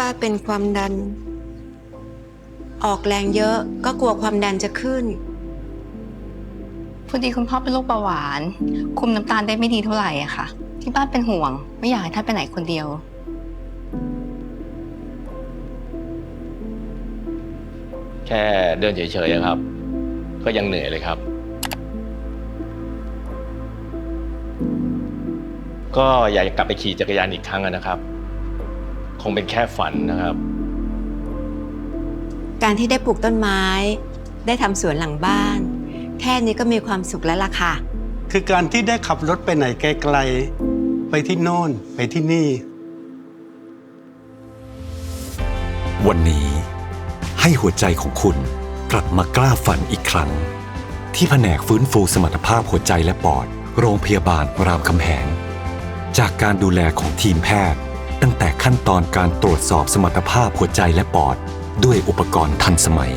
ป้าเป็นความดัน ออกแรงเยอะก็กลัวความดันจะขึ้น พอดีคุณพ่อเป็นโรคเบาหวาน คุมน้ำตาลได้ไม่ดีเท่าไหร่อะค่ะ ที่บ้านเป็นห่วง ไม่อยากให้ท่านไปไหนคนเดียว แค่เดินเฉยๆอะครับ ก็ยังเหนื่อยเลยครับ ก็อยากจะกลับไปขี่จักรยานอีกครั้งอะนะครับ คงเป็นแค่ฝันนะครับ การที่ได้ปลูกต้นไม้ ได้ทำสวนหลังบ้าน แค่นี้ก็มีความสุขแล้วล่ะค่ะ คือการที่ได้ขับรถไปไหนไกลๆ ไปที่โน่น ไปที่นี่ วันนี้ให้หัวใจของคุณกลับมากล้าฝันอีกครั้ง ที่แผนกฟื้นฟูสมรรถภาพหัวใจและปอด โรงพยาบาลรามคำแหง จากการดูแลของทีมแพทย์ ตั้งแต่ขั้นตอนการตรวจสอบสมรรถภาพหัวใจและปอด ด้วยอุปกรณ์ทันสมัย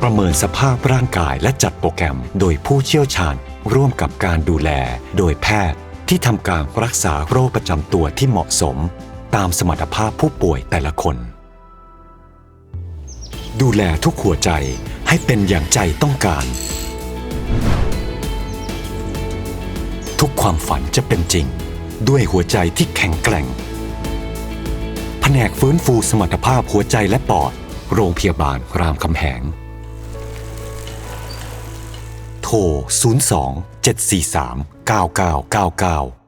ประเมินสภาพร่างกายและจัดโปรแกรมโดยผู้เชี่ยวชาญ ร่วมกับการดูแล โดยแพทย์ที่ทำการรักษาโรคประจำตัวที่เหมาะสม ตามสมรรถภาพผู้ป่วยแต่ละคน ดูแลทุกหัวใจให้เป็นอย่างใจต้องการ ทุกความฝันจะเป็นจริง ด้วยหัวใจที่แข็งแกร่ง ผนกฟื้นฟูสมรรถภาพหัวใจและปอด โรงพยาบาลรามคำแหง โทร 02 743 9999